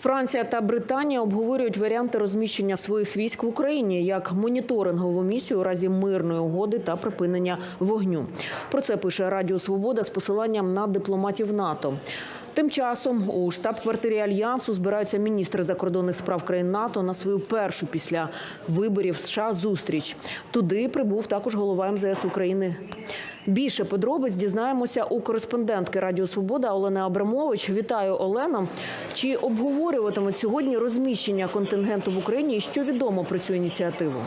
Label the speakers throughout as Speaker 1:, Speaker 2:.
Speaker 1: Франція та Британія обговорюють варіанти розміщення своїх військ в Україні як моніторингову місію у разі мирної угоди та припинення вогню. Про це пише Радіо Свобода з посиланням на дипломатів НАТО. Тим часом у штаб-квартирі альянсу збираються міністри закордонних справ країн НАТО на свою першу після виборів США зустріч. Туди прибув також голова МЗС України. Більше подробиць дізнаємося у кореспондентки Радіо Свобода Олени Абрамович. Вітаю Олена. Чи обговорюватимуть сьогодні розміщення контингенту в Україні? І що відомо про цю ініціативу?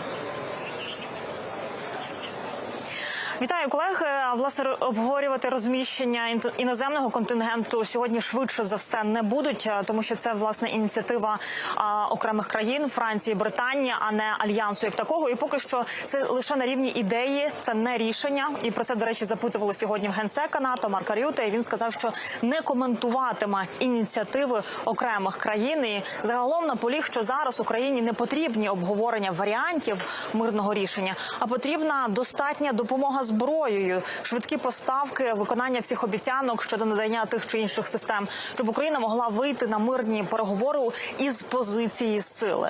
Speaker 2: Вітаю колеги. Власне обговорювати розміщення іноземного контингенту сьогодні швидше за все не будуть, тому що це власне ініціатива окремих країн Франції, Британії, а не альянсу як такого. І поки що це лише на рівні ідеї, це не рішення. І про це до речі запитували сьогодні в генсека НАТО Марка Рюте. І він сказав, що не коментуватиме ініціативи окремих країн. І загалом наполіг, що зараз Україні не потрібні обговорення варіантів мирного рішення, а потрібна достатня допомога зброєю, швидкі поставки, виконання всіх обіцянок щодо надання тих чи інших систем, щоб Україна могла вийти на мирні переговори із позиції сили.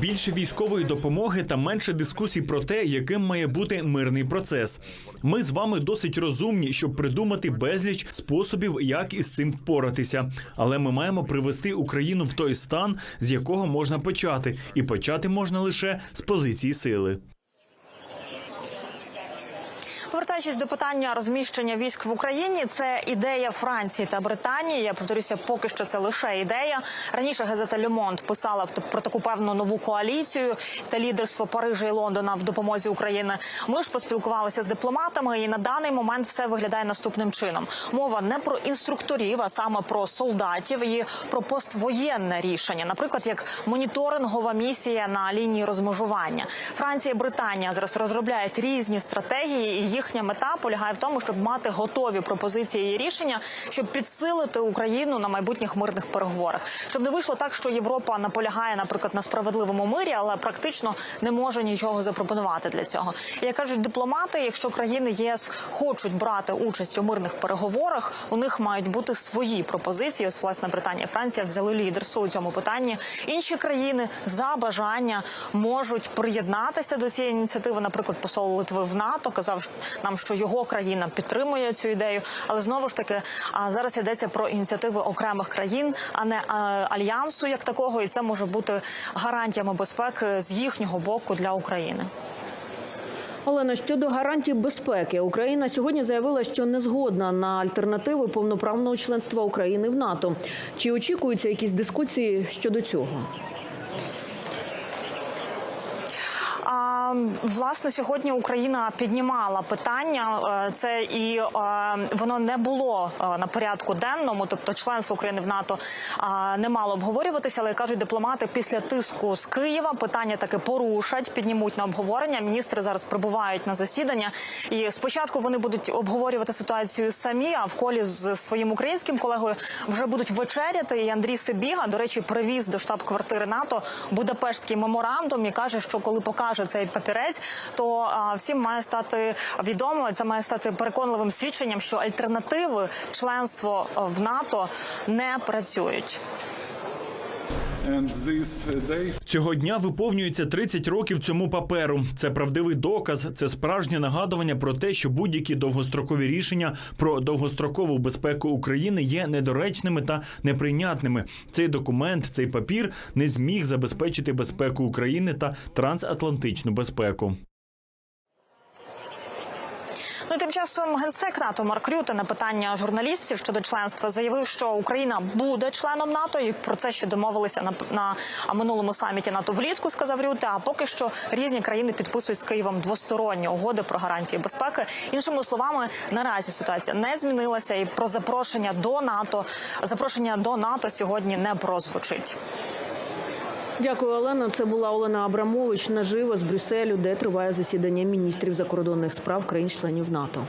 Speaker 3: Більше військової допомоги та менше дискусій про те, яким має бути мирний процес. Ми з вами досить розумні, щоб придумати безліч способів, як із цим впоратися. Але ми маємо привести Україну в той стан, з якого можна почати, і почати можна лише з позиції сили.
Speaker 2: Повертаючись до питання розміщення військ в Україні, це ідея Франції та Британії. Я повторюся, поки що це лише ідея. Раніше газета Monde писала про таку певну нову коаліцію та лідерство Парижа і Лондона в допомозі України. Ми ж поспілкувалися з дипломатами, і на даний момент все виглядає наступним чином. Мова не про інструкторів, а саме про солдатів і про поствоєнне рішення, наприклад, як моніторингова місія на лінії розмежування. Франція і Британія зараз розробляють різні стратегії, і їхня мета полягає в тому, щоб мати готові пропозиції і рішення, щоб підсилити Україну на майбутніх мирних переговорах, щоб не вийшло так, що Європа наполягає, наприклад, на справедливому мирі, але практично не може нічого запропонувати для цього. Як кажуть дипломати, якщо країни ЄС хочуть брати участь у мирних переговорах, у них мають бути свої пропозиції. Ось власне Британія, і Франція взяли лідерство у цьому питанні. Інші країни за бажання можуть приєднатися до цієї ініціативи. Наприклад, посол Литви в НАТО казав нам, що його країна підтримує цю ідею. Але знову ж таки, зараз йдеться про ініціативи окремих країн, а не альянсу як такого, і це може бути гарантіями безпеки з їхнього боку для України.
Speaker 1: Олена, щодо гарантій безпеки, Україна сьогодні заявила, що не згодна на альтернативи повноправного членства України в НАТО. Чи очікуються якісь дискусії щодо цього?
Speaker 2: Власне, сьогодні Україна піднімала питання. е, Це і е, воно не було е, на порядку денному, тобто членство України в НАТО не мало обговорюватися, але кажуть дипломати після тиску з Києва питання таки порушать, піднімуть на обговорення. Міністри зараз прибувають на засідання, і спочатку вони будуть обговорювати ситуацію самі. А в колі з своїм українським колегою вже будуть вечеряти. І Андрій Сибіга, до речі, привіз до штаб-квартири НАТО Будапештський меморандум і каже, що коли покаже цей папірець, то всім має стати відомо. Це має стати переконливим свідченням, що альтернативи членство в НАТО не працюють.
Speaker 3: Цього дня виповнюється 30 років цьому паперу. Це правдивий доказ, це справжнє нагадування про те, що будь-які довгострокові рішення про довгострокову безпеку України є недоречними та неприйнятними. Цей документ, цей папір не зміг забезпечити безпеку України та трансатлантичну безпеку.
Speaker 2: Ну тим часом генсек НАТО Марк Рюте на питання журналістів щодо членства заявив, що Україна буде членом НАТО, і про це ще домовилися на, на минулому саміті НАТО влітку. Сказав Рюте. А поки що різні країни підписують з Києвом двосторонні угоди про гарантії безпеки. Іншими словами, наразі ситуація не змінилася, і про запрошення до НАТО запрошення до НАТО сьогодні не прозвучить.
Speaker 1: Дякую, Олена. Це була Олена Абрамович наживо з Брюсселю, де триває засідання міністрів закордонних справ країн-членів НАТО.